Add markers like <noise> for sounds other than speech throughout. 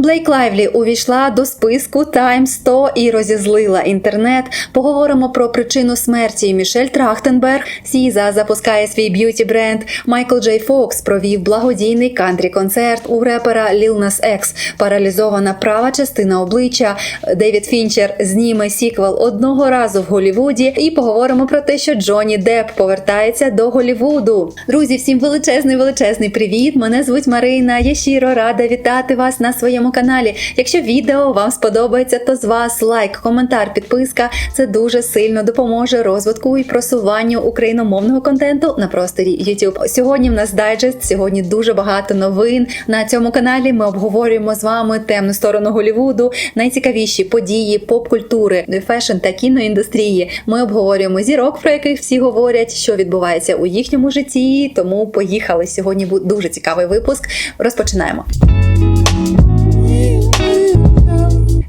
Блейк Лайвлі увійшла до списку Time 100 і розізлила інтернет. Поговоримо про причину смерті Мішель Трахтенберг. Сіза запускає свій б'юті бренд. Майкл Джей Фокс провів благодійний кантрі-концерт у репера Lil Nas X. Паралізована права частина обличчя. Девід Фінчер зніме сіквел одного разу в Голівуді. І поговоримо про те, що Джонні Депп повертається до Голівуду. Друзі, всім величезний величезний привіт! Мене звуть Марина. Я щиро рада вітати вас на своєму каналі. Якщо відео вам сподобається, то з вас лайк, коментар, підписка. Це дуже сильно допоможе розвитку і просуванню україномовного контенту на просторі YouTube. Сьогодні в нас дайджест. Сьогодні дуже багато новин на цьому каналі. Ми обговорюємо з вами темну сторону Голівуду, найцікавіші події поп-культури, фешн та кіноіндустрії. Ми обговорюємо зірок, про яких всі говорять, що відбувається у їхньому житті. Тому поїхали. Сьогодні буде дуже цікавий випуск. Розпочинаємо.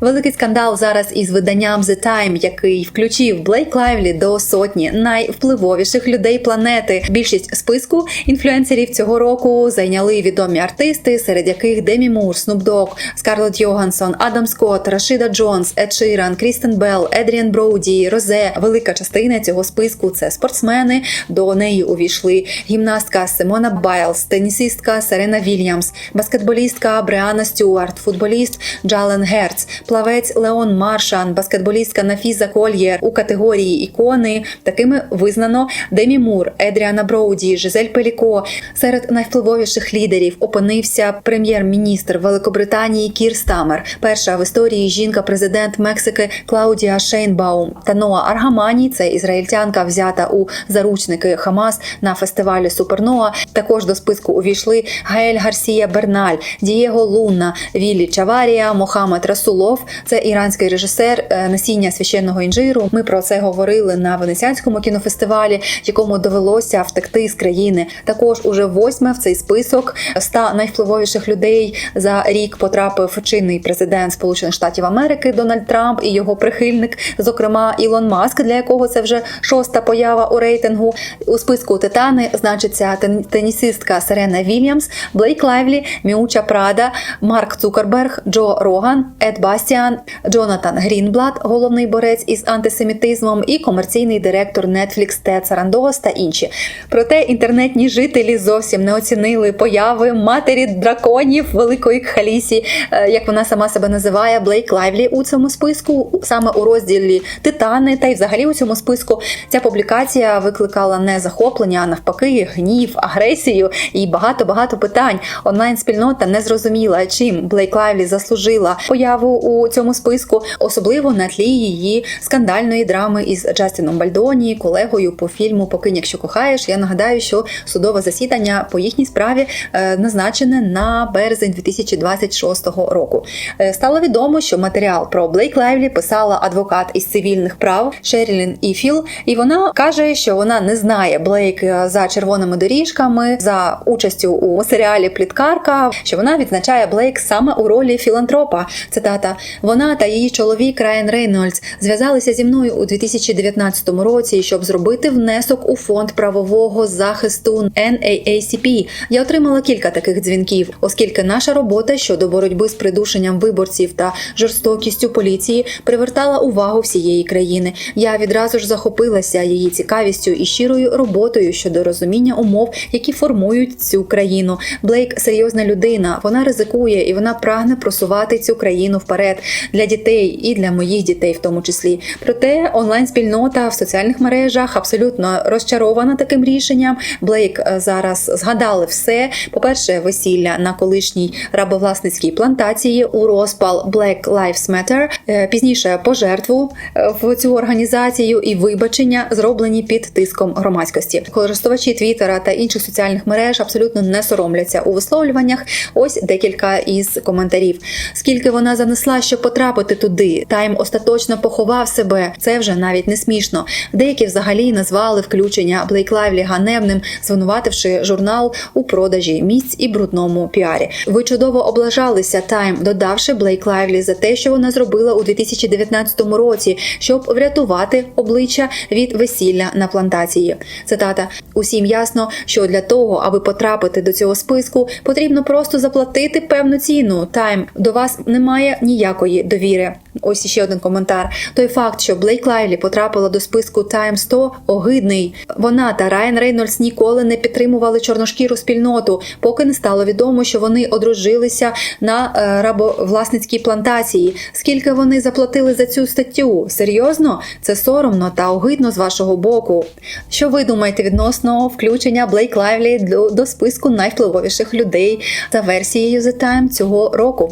Великий скандал зараз із виданням The Time, який включив Блейк Лайвлі до сотні найвпливовіших людей планети. Більшість списку інфлюенсерів цього року зайняли відомі артисти, серед яких Демі Мур, Снуп Дог, Скарлетт Йогансон, Адам Скотт, Рашида Джонс, Ед Ширан, Крістен Белл, Едріан Броуді, Розе. Велика частина цього списку це спортсмени. До неї увійшли гімнастка Симона Байлз, тенісистка Серена Вільямс, баскетболістка Бреана Стюарт, футболіст Джален Герц, плавець Леон Маршан, баскетболістка Нафіза Кольєр у категорії ікони. Такими визнано Демі Мур, Едріана Броуді, Жизель Пеліко. Серед найвпливовіших лідерів опинився прем'єр-міністр Великобританії Кір Стамер, перша в історії жінка-президент Мексики Клаудія Шейнбаум та Ноа Аргамані. Це ізраїльтянка, взята у заручники Хамас на фестивалі Суперноа. Також до списку увійшли Гаель Гарсія Берналь, Дієго Луна, Віллі Чаварія, Мохамед Расулов. Це іранський режисер е, насіння священного інжиру. Ми про це говорили на венеціанському кінофестивалі, якому довелося втекти з країни. Також уже восьме в цей список 100 найвпливовіших людей за рік потрапив чинний президент Сполучених Штатів Америки Дональд Трамп і його прихильник, зокрема Ілон Маск, для якого це вже шоста поява у рейтингу. У списку Титани значиться тенісистка Серена Вільямс, Блейк Лайвлі, Міуча Прада, Марк Цукерберг, Джо Роган, Ед Бастіан, Джонатан Грінблад, головний борець із антисемітизмом, і комерційний директор Netflix Тед Сарандос та інші. Проте інтернетні жителі зовсім не оцінили появи матері драконів великої Кхалісі, е, як вона сама себе називає, Блейк Лайвлі у цьому списку, саме у розділі Титани, та й взагалі у цьому списку ця публікація викликала не захоплення, а навпаки, гнів, агресію і багато багато питань. Онлайн-спільнота не зрозуміла, чим Блейк Лайвлі заслужила появу у цьому списку, особливо на тлі її скандальної драми із Джастіном Бальдоні, колегою по фільму Покинь, якщо кохаєш. Я нагадаю, що судове засідання по їхній справі е, назначене на березень 2026 року. Е, Стало відомо, що матеріал про Блейк Лайвлі писала адвокат із цивільних прав Шерілін Іфіл, і вона каже, що вона не знає Блейк е, за червоними доріжками за участю у серіалі Пліткарка, що вона відзначає Блейк саме у ролі філантропа. Цитата: вона та її чоловік Райан Рейнольдс зв'язалися зі мною у 2019 році, щоб зробити внесок у фонд правового захисту NAACP. Я отримала кілька таких дзвінків, оскільки наша робота щодо боротьби з придушенням виборців та жорстокістю поліції привертала увагу всієї країни. Я відразу ж захопилася її цікавістю і щирою роботою щодо розуміння умов, які формують цю країну. Блейк серйозна людина. Вона ризикує і вона прагне просувати цю країну вперед для дітей і для моїх дітей, в тому числі. Проте онлайн-спільнота в соціальних мережах абсолютно розчарована таким рішенням. Блейк е, зараз згадали все. По-перше, весілля на колишній рабовласницькій плантації у розпал Black Lives Matter, е, пізніше пожертву е, в цю організацію і вибачення зроблені під тиском громадськості. Користувачі Твіттера та інших соціальних мереж абсолютно не соромляться у висловлюваннях. Ось декілька із коментарів. Скільки вона занесла щоб потрапити туди. Тайм остаточно поховав себе. Це вже навіть не смішно. Деякі взагалі назвали включення Блейк Лайвлі ганебним, звинувативши журнал у продажі місць і брудному піарі. Ви чудово облажалися Тайм, додавши Блейк Лайвлі за те, що вона зробила у 2019 році, щоб врятувати обличчя від весілля на плантації. Цитата: усім ясно, що для того, аби потрапити до цього списку, потрібно просто заплатити певну ціну. Тайм до вас немає ніякої довіри. Ось ще один коментар. Той факт, що Блейк Лайвлі потрапила до списку Time 100 огидний. Вона та Райан Рейнольдс ніколи не підтримували чорношкіру спільноту, поки не стало відомо, що вони одружилися на е, рабовласницькій плантації. Скільки вони заплатили за цю статтю? Серйозно? Це соромно та огидно з вашого боку. Що ви думаєте відносно включення Блейк Лайвлі до, до списку найвпливовіших людей за версією The Time цього року?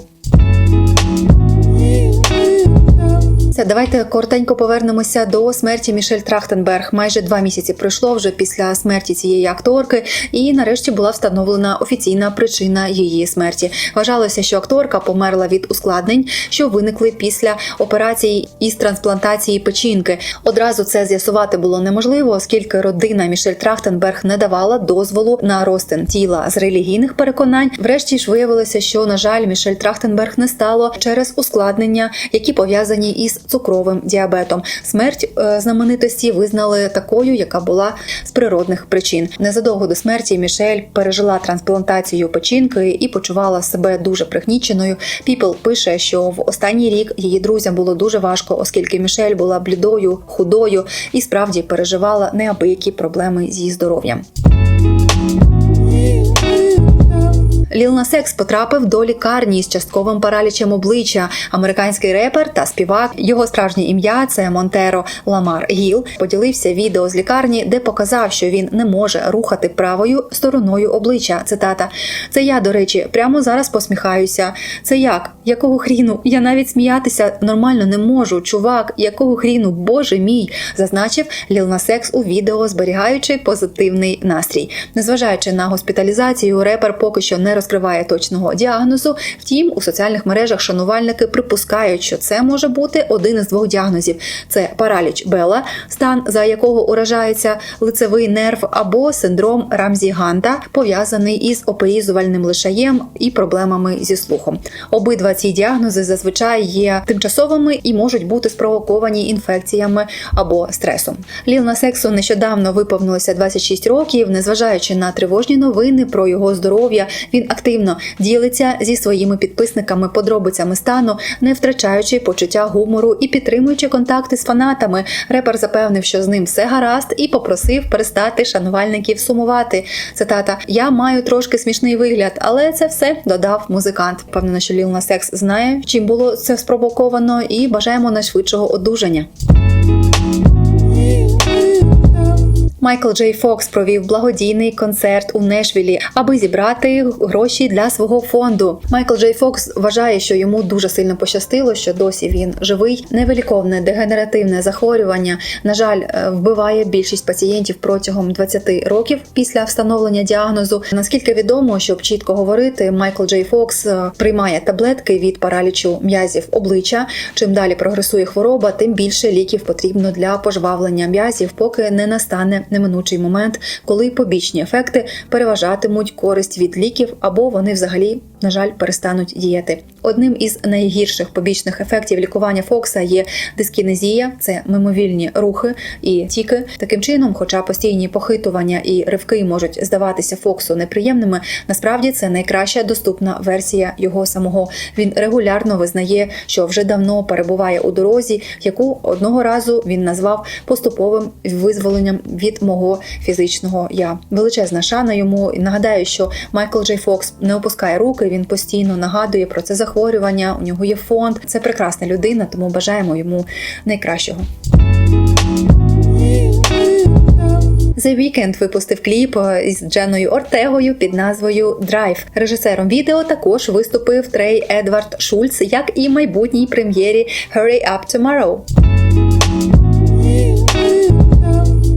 Це давайте коротенько повернемося до смерті Мішель Трахтенберг. Майже два місяці пройшло вже після смерті цієї акторки, і нарешті була встановлена офіційна причина її смерті. Вважалося, що акторка померла від ускладнень, що виникли після операції із трансплантації печінки. Одразу це з'ясувати було неможливо, оскільки родина Мішель Трахтенберг не давала дозволу на розтин тіла з релігійних переконань. Врешті ж виявилося, що на жаль, Мішель Трахтенберг не стало через ускладнення, які пов'язані із цукровим діабетом. Смерть е, знаменитості визнали такою, яка була з природних причин. Незадовго до смерті Мішель пережила трансплантацію печінки і почувала себе дуже пригніченою. People пише, що в останній рік її друзям було дуже важко, оскільки Мішель була блідою, худою і справді переживала неабиякі проблеми з її здоров'ям. Ліл Нас Екс потрапив до лікарні з частковим паралічем обличчя. Американський репер та співак. Його справжнє ім'я це Монтеро Ламар Гіл. Поділився відео з лікарні, де показав, що він не може рухати правою стороною обличчя. Цитата: Це я, до речі, прямо зараз посміхаюся. Це як? Якого хріну? Я навіть сміятися нормально не можу. Чувак, якого хріну, боже мій, зазначив Ліл Нас Екс у відео, зберігаючи позитивний настрій. Незважаючи на госпіталізацію, репер поки що не розкриває точного діагнозу. Втім, у соціальних мережах шанувальники припускають, що це може бути один із двох діагнозів: це параліч Бела, стан за якого уражається лицевий нерв, або синдром Рамзі Ганта, пов'язаний із оперізувальним лишаєм і проблемами зі слухом. Обидва ці діагнози зазвичай є тимчасовими і можуть бути спровоковані інфекціями або стресом. Ліл на сексу нещодавно виповнилося 26 років, незважаючи на тривожні новини про його здоров'я. Він активно ділиться зі своїми підписниками подробицями стану, не втрачаючи почуття гумору і підтримуючи контакти з фанатами. Репер запевнив, що з ним все гаразд, і попросив перестати шанувальників сумувати. Цитата: Я маю трошки смішний вигляд, але це все додав музикант. Впевнено, що Ліл Нас Екс знає, чим було це спровоковано, і бажаємо найшвидшого одужання. Майкл Джей Фокс провів благодійний концерт у Нешвілі, аби зібрати гроші для свого фонду. Майкл Джей Фокс вважає, що йому дуже сильно пощастило, що досі він живий. Невеликовне дегенеративне захворювання, на жаль, е, вбиває більшість пацієнтів протягом 20 років після встановлення діагнозу. Наскільки відомо, щоб чітко говорити, Майкл Джей Фокс е, приймає таблетки від паралічу м'язів обличчя. Чим далі прогресує хвороба, тим більше ліків потрібно для пожвавлення м'язів, поки не настане неминучий момент, коли побічні ефекти переважатимуть користь від ліків або вони взагалі, на жаль, перестануть діяти. Одним із найгірших побічних ефектів лікування Фокса є дискінезія, це мимовільні рухи і тіки. Таким чином, хоча постійні похитування і ривки можуть здаватися Фоксу неприємними, насправді це найкраща доступна версія його самого. Він регулярно визнає, що вже давно перебуває у дорозі, яку одного разу він назвав поступовим визволенням від мого фізичного я. Величезна шана йому. Нагадаю, що Майкл Джей Фокс не опускає руки. Він постійно нагадує про це захворювання. У нього є фонд. Це прекрасна людина, тому бажаємо йому найкращого. The Weeknd випустив кліп із Дженою Ортегою під назвою Drive. Режисером відео також виступив Трей Едвард Шульц, як і майбутній прем'єрі Hurry Up Tomorrow.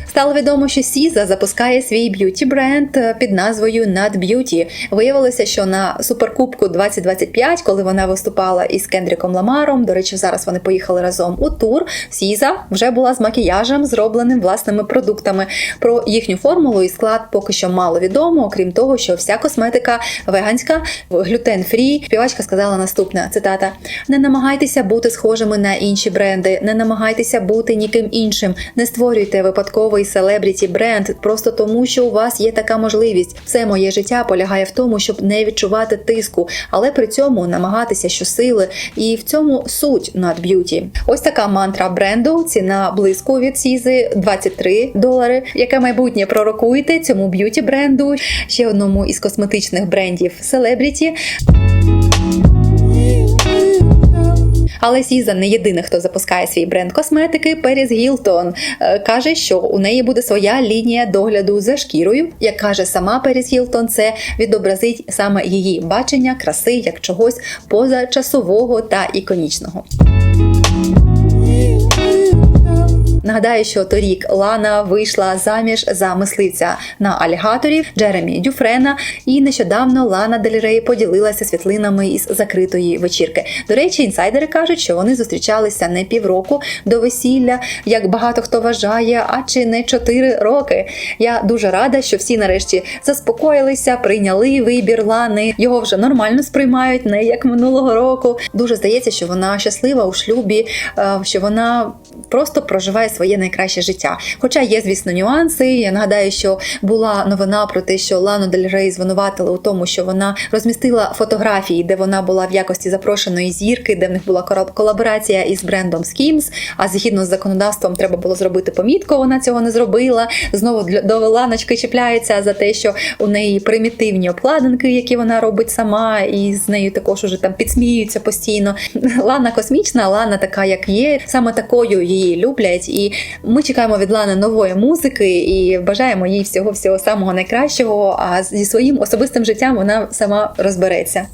Стало відомо, що Сіза запускає свій б'юті бренд е, під назвою Nut Beauty. Виявилося, що на суперкубку 2025, коли вона виступала із Кендріком Ламаром, до речі, зараз вони поїхали разом у тур. Сіза вже була з макіяжем, зробленим власними продуктами. Про їхню формулу і склад поки що мало відомо, окрім того, що вся косметика веганська, глютен фрі. Співачка сказала наступне цитата: не намагайтеся бути схожими на інші бренди, не намагайтеся бути ніким іншим, не створюйте випадковий селебріті бренд просто тому, що у вас є така можливість. Все моє життя полягає в тому, щоб не відчувати тиску, але при цьому намагатися щосили. І в цьому суть над б'юті. Ось така мантра бренду. Ціна близько від Сізи 23 долари. Яке майбутнє пророкуєте цьому б'юті бренду? Ще одному із косметичних брендів Celebrity. Але Сіза не єдина, хто запускає свій бренд косметики. Періс Гілтон е, каже, що у неї буде своя лінія догляду за шкірою. Як каже сама Періс Гілтон, це відобразить саме її бачення краси як чогось позачасового та іконічного. Нагадаю, що торік Лана вийшла заміж за мисливця на алігаторів Джеремі Дюфрена, і нещодавно Лана Дель Рей поділилася світлинами із закритої вечірки. До речі, інсайдери кажуть, що вони зустрічалися не півроку до весілля, як багато хто вважає, а чи не чотири роки. Я дуже рада, що всі нарешті заспокоїлися, прийняли вибір Лани. Його вже нормально сприймають, не як минулого року. Дуже здається, що вона щаслива у шлюбі, е, що вона просто проживає своє найкраще життя. Хоча є, звісно, нюанси. Я нагадаю, що була новина про те, що Лану Дель Рей звинуватили у тому, що вона розмістила фотографії, де вона була в якості запрошеної зірки, де в них була колаборація із брендом Skims, А згідно з законодавством треба було зробити помітку. Вона цього не зробила. Знову до Ланочки чіпляється за те, що у неї примітивні обкладинки, які вона робить сама, і з нею також уже там підсміються постійно. <laughs> Лана космічна, Лана така, як є, саме такою її люблять. І ми чекаємо від Лани нової музики і бажаємо їй всього всього самого найкращого. А зі своїм особистим життям вона сама розбереться.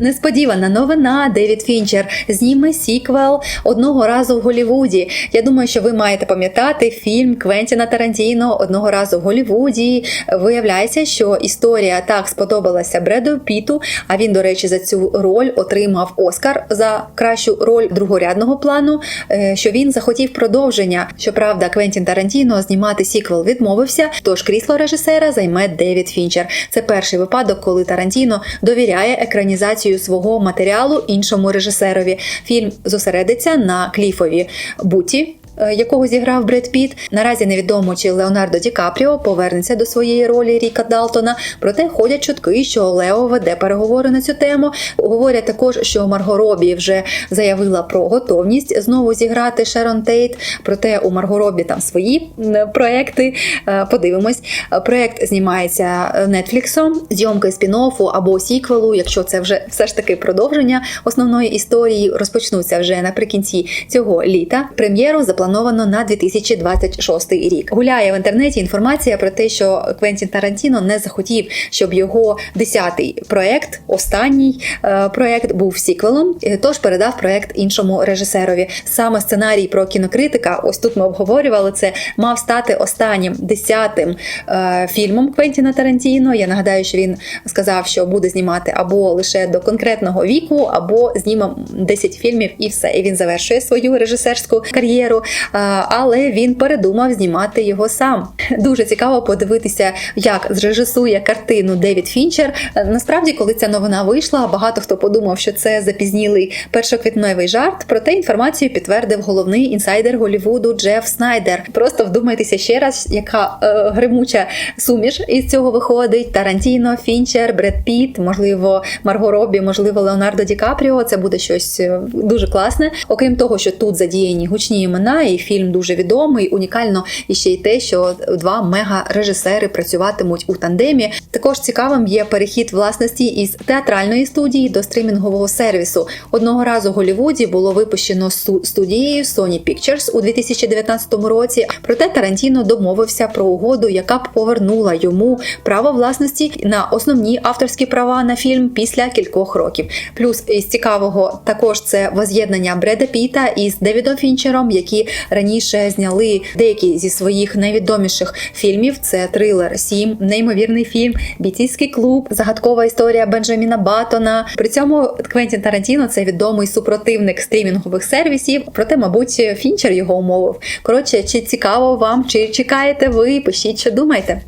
Несподівана новина Девід Фінчер зніме сіквел одного разу в Голівуді. Я думаю, що ви маєте пам'ятати фільм Квентіна Тарантіно одного разу в Голівуді. Виявляється, що історія так сподобалася Бреду Піту. А він, до речі, за цю роль отримав Оскар за кращу роль другорядного плану. е, Що він захотів продовження. Щоправда, Квентін Тарантіно знімати сіквел відмовився. Тож крісло режисера займе Девід Фінчер. Це перший випадок, коли Тарантіно довіряє екранізацію свого матеріалу іншому режисерові. Фільм зосередиться на Кліфові Буті. Е, Якого зіграв Бред Піт. Наразі невідомо, чи Леонардо Ді Капріо повернеться до своєї ролі Ріка Далтона. Проте ходять чутки, що Лео веде переговори на цю тему. Говорять також, що Марго Робі вже заявила про готовність знову зіграти Шерон Тейт. Проте у Марго Робі там свої проекти. Е, Подивимось. Е, Проект знімається Нетфліксом, зйомки спін-оффу або сіквелу, якщо це вже все ж таки продовження основної історії, розпочнуться вже наприкінці цього літа. Прем'єру заплановано на 2026 рік. Гуляє в інтернеті інформація про те, що Квентін Тарантіно не захотів, щоб його десятий проект, останній е, проект, був сіквелом. е, Тож передав проект іншому режисерові. Саме сценарій про кінокритика, ось тут ми обговорювали це, мав стати останнім десятим е, фільмом Квентіна Тарантіно. Я нагадаю, що він сказав, що буде знімати або лише до конкретного віку, або зніме 10 фільмів і все. І він завершує свою режисерську кар'єру. Е, Але він передумав знімати його сам. Дуже цікаво подивитися, як зрежисує картину Девід Фінчер. Е, Насправді, коли ця новина вийшла, багато хто подумав, що це запізнілий першоквітневий жарт. Проте інформацію підтвердив головний інсайдер Голівуду Джеф Снайдер. Просто вдумайтеся ще раз, яка е, гримуча суміш із цього виходить. Тарантіно, Фінчер, Бред Піт, можливо, Марго Робі, можливо, Леонардо Ді Капріо. Це буде щось е, дуже класне. Окрім того, що тут задіяні гучні імена, і фільм дуже відомий. Унікально і ще й те, що два мега-режисери працюватимуть у тандемі. Також цікавим є перехід власності із театральної студії до стрімінгового сервісу. Одного разу в Голлівуді було випущено сту- студією Sony Pictures у 2019 році. Проте Тарантіно домовився про угоду, яка б повернула йому право власності на основні авторські права на фільм після кількох років. Плюс із цікавого також це воз'єднання Бреда Піта із Девідом Фінчером, які раніше зняли деякі зі своїх найвідоміших фільмів. Це трилер Сім, неймовірний фільм, бійцівський клуб, загадкова історія Бенджаміна Баттона. При цьому Квентін Тарантіно це відомий супротивник стрімінгових сервісів. Проте, мабуть, Фінчер його умовив. Коротше, чи цікаво вам, чи чекаєте ви? Пишіть, що думаєте.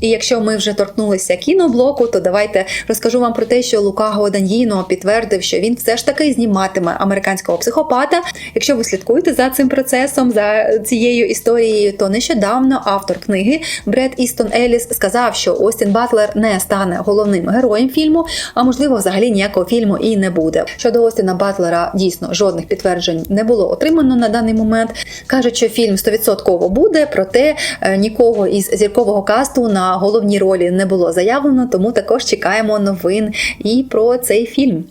І якщо ми вже торкнулися кіноблоку, то давайте розкажу вам про те, що Лука Годаньїно підтвердив, що він все ж таки зніматиме американського психопата. Якщо ви слідкуєте за цим процесом, за цією історією, то нещодавно автор книги Бред Істон Еліс сказав, що Остін Батлер не стане головним героєм фільму, а можливо, взагалі ніякого фільму і не буде. Щодо Остіна Батлера дійсно жодних підтверджень не було отримано на даний момент. кажуть, що фільм 100% буде, проте е, нікого із зіркового касту на головній ролі не було заявлено, тому також чекаємо новин і про цей фільм.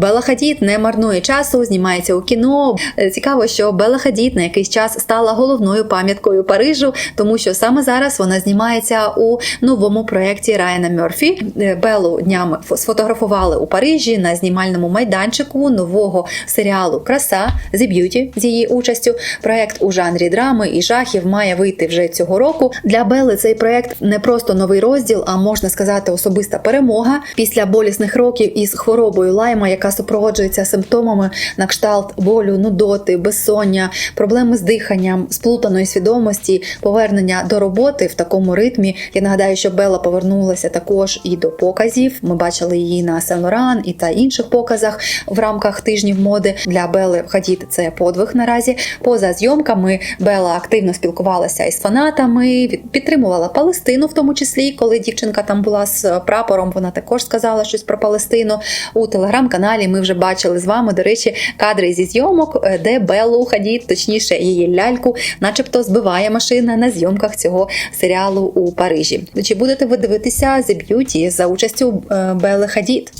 Бела Хадід не марнує часу, знімається у кіно. Е, Цікаво, що Бела Хадід на якийсь час стала головною пам'яткою Парижу, тому що саме зараз вона знімається у новому проєкті Райана Мерфі. Е, Белу днями сфотографували у Парижі на знімальному майданчику нового серіалу Краса The Beauty з її участю. Проєкт у жанрі драми і жахів має вийти вже цього року. Для Бели цей проєкт не просто новий розділ, а можна сказати, особиста перемога після болісних років із хворобою лайма, яка супроводжується симптомами на кшталт болю, нудоти, безсоння, проблеми з диханням, сплутаної свідомості, повернення до роботи в такому ритмі. Я нагадаю, що Бела повернулася також і до показів. Ми бачили її на Сен Лоран і та інших показах в рамках тижнів моди. Для Бели Хадід це подвиг наразі. Поза зйомками Бела активно спілкувалася із фанатами, підтримувала Палестину, в тому числі, коли дівчинка там була з прапором. Вона також сказала щось про Палестину у телеграм-каналі. Ми вже бачили з вами, до речі, кадри зі зйомок, е, де Беллу Хадід, точніше, її ляльку, начебто збиває машина на зйомках цього серіалу у Парижі. Чи будете ви дивитися The Beauty за участю е, Белли Хадід?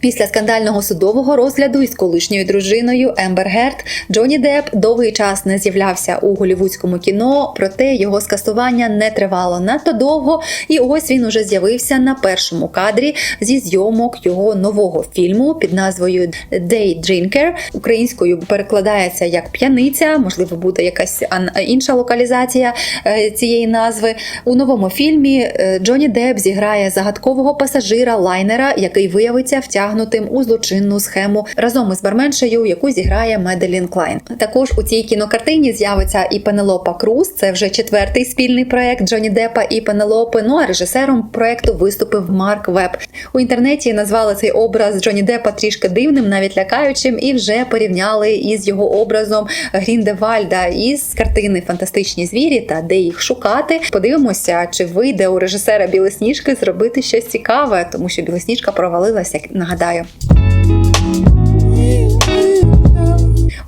Після скандального судового розгляду із колишньою дружиною Ембер Герт Джонні Депп довгий час не з'являвся у голівудському кіно, проте його скасування не тривало надто довго. І ось він уже з'явився на першому кадрі зі зйомок його нового фільму під назвою Day Drinker. Українською перекладається як п'яниця, можливо, буде якась інша локалізація е, цієї назви. У новому фільмі е, Джонні Депп зіграє загадкового пасажира лайнера, який виявиться втягнутим у злочинну схему разом із барменшею, яку зіграє Меделін Клайн. Також у цій кінокартині з'явиться і Пенелопа Круз. Це вже четвертий спільний проект Джонні Деппа і Пенелопи. Ну а режисером проекту виступив Марк Веб. У інтернеті назвали цей образ Джонні Деппа трішки дивним, навіть лякаючим, і вже порівняли із його образом Гріндевальда із картини Фантастичні звірі та де їх шукати. Подивимося, чи вийде у режисера Білосніжки зробити щось цікаве, тому що Білосніжка провалилася, як нагадаю.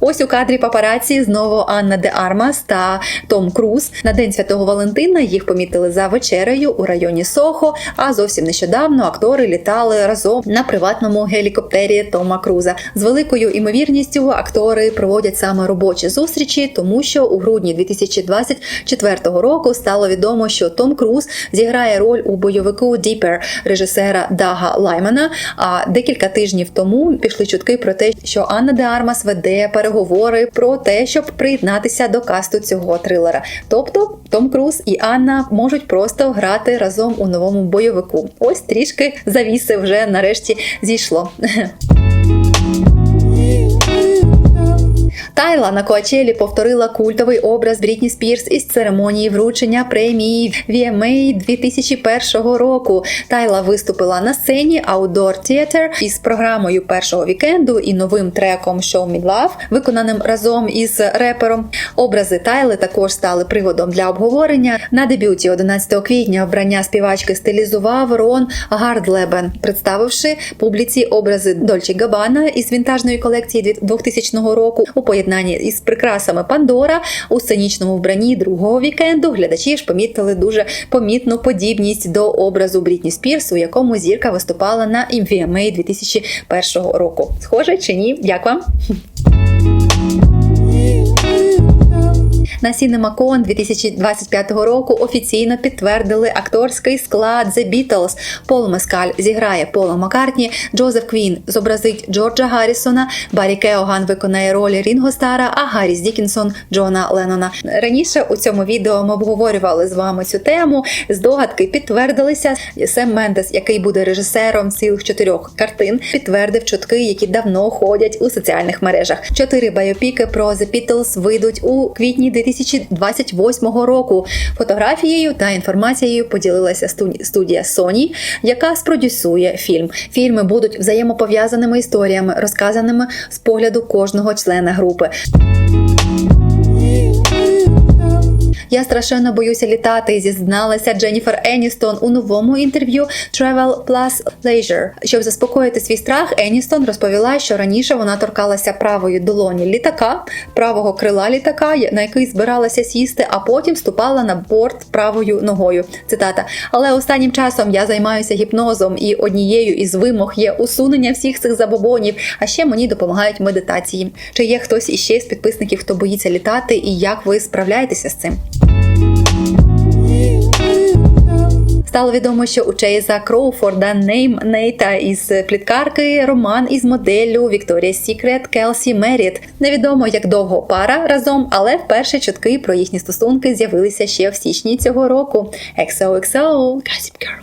Ось у кадрі папараці знову Анна де Армас та Том Круз. На день святого Валентина їх помітили за вечерею у районі Сохо. А зовсім нещодавно актори літали разом на приватному гелікоптері Тома Круза. З великою імовірністю актори проводять саме робочі зустрічі, тому що у грудні 2024 року стало відомо, що Том Круз зіграє роль у бойовику Діпер режисера Дага Лаймана. А декілька тижнів тому пішли чутки про те, що Анна де Армас веде переговори про те, щоб приєднатися до касту цього трилера. Тобто Том Круз і Анна можуть просто грати разом у новому бойовику. Ось трішки завіси вже нарешті зійшло. <laughs> Тайла на Коачелі повторила культовий образ Брітні Спірс із церемонії вручення премії VMA 2001 року. Тайла виступила на сцені Outdoor Theater із програмою першого вікенду і новим треком Show Me Love, виконаним разом із репером. Образи Тайли також стали приводом для обговорення. На дебюті 11 квітня вбрання співачки стилізував Рон Гардлебен, представивши публіці образи Дольче Габана із вінтажної колекції 2000 року у поєднанні із прикрасами Пандора у сценічному вбранні другого вікенду. Глядачі ж помітили дуже помітну подібність до образу Брітні Спірс, у якому зірка виступала на MVMA 2001 року. Схоже чи ні? Як вам? На CinemaCon 2025 року офіційно підтвердили акторський склад The Beatles. Пол Мескаль зіграє Пола Маккартні, Джозеф Квін зобразить Джорджа Гаррісона, Баррі Кеоган виконає роль Рінго Стара, а Гарріс Дікінсон Джона Леннона. Раніше у цьому відео ми обговорювали з вами цю тему. Здогадки підтвердилися. Сем Мендес, який буде режисером цілих чотирьох картин, підтвердив чутки, які давно ходять у соціальних мережах. Чотири байопіки про The Beatles вийдуть у квітні 2028 року. Фотографією та інформацією поділилася студія Sony, яка спродюсує фільм. Фільми будуть взаємопов'язаними історіями, розказаними з погляду кожного члена групи. Я страшенно боюся літати, зізналася Дженніфер Еністон у новому інтерв'ю Travel Plus Leisure. Щоб заспокоїти свій страх, Еністон розповіла, що раніше вона торкалася правої долоні літака, правого крила літака, на який збиралася сісти, а потім ступала на борт правою ногою. Цитата: але останнім часом я займаюся гіпнозом, і однією із вимог є усунення всіх цих забобонів. А ще мені допомагають медитації. Чи є хтось іще з підписників, хто боїться літати, і як ви справляєтеся з цим? Стало відомо, що у Чейза Кроуфорда Нейм Нейта із пліткарки роман із моделлю Victoria's Secret Келсі Меріт. Невідомо як довго пара разом, але вперше чутки про їхні стосунки з'явилися ще в січні цього року. XOXO, Gossip Girl.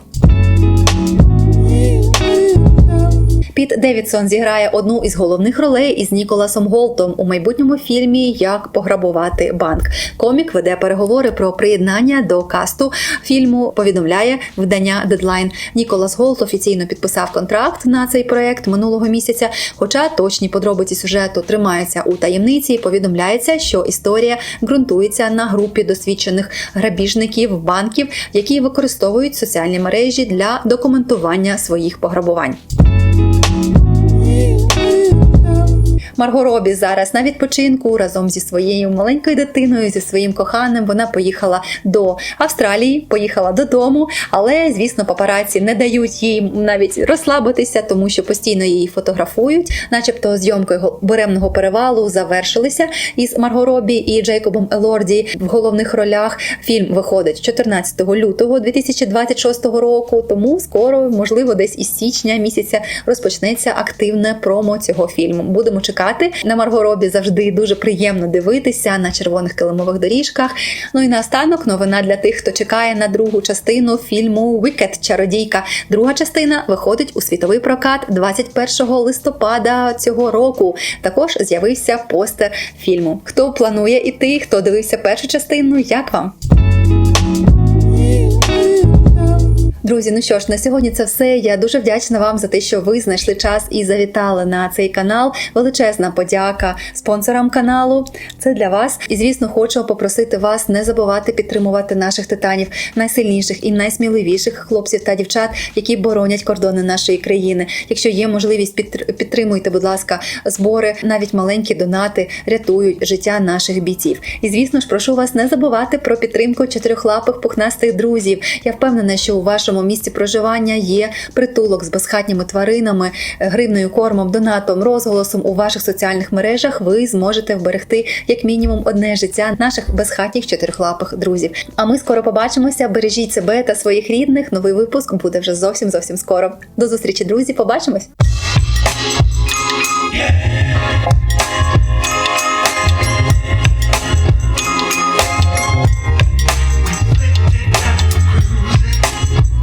Піт Девідсон зіграє одну із головних ролей із Ніколасом Голтом у майбутньому фільмі Як пограбувати банк. Комік веде переговори про приєднання до касту фільму. Повідомляє видання Deadline. Ніколас Голт офіційно підписав контракт на цей проект минулого місяця. Хоча точні подробиці сюжету тримаються у таємниці. Повідомляється, що історія ґрунтується на групі досвідчених грабіжників банків, які використовують соціальні мережі для документування своїх пограбувань. Марго Робі зараз на відпочинку разом зі своєю маленькою дитиною, зі своїм коханим. Вона поїхала до Австралії, поїхала додому, але звісно, папараці не дають їй навіть розслабитися, тому що постійно її фотографують, начебто зйомки го- буремного перевалу завершилися із Марго Робі і Джейкобом Елорді в головних ролях. Фільм виходить 14 лютого 2026 року. Тому скоро, можливо, десь із січня місяця розпочнеться активне промо цього фільму. Будемо чекати. На Марго Робі завжди дуже приємно дивитися на червоних килимових доріжках. Ну і наостанок новина для тих, хто чекає на другу частину фільму Вікет Чародійка. Друга частина виходить у світовий прокат 21 листопада цього року. Також з'явився постер фільму. Хто планує іти, хто дивився першу частину, як вам? Друзі, ну що ж, на сьогодні це все. Я дуже вдячна вам за те, що ви знайшли час і завітали на цей канал. Величезна подяка спонсорам каналу. Це для вас. І звісно, хочу попросити вас не забувати підтримувати наших титанів, найсильніших і найсміливіших хлопців та дівчат, які боронять кордони нашої країни. Якщо є можливість, підтр- підтримуйте, будь ласка, збори, навіть маленькі донати рятують життя наших бійців. І звісно ж, прошу вас не забувати про підтримку чотирьохлапих пухнастих друзів. Я впевнена, що у вашому вашому місці проживання є притулок з безхатніми тваринами, гривною кормом, донатом, розголосом у ваших соціальних мережах, ви зможете вберегти як мінімум одне життя наших безхатніх чотирьохлапих друзів. А ми скоро побачимося. Бережіть себе та своїх рідних. Новий випуск буде вже зовсім зовсім скоро. До зустрічі, друзі. Побачимось.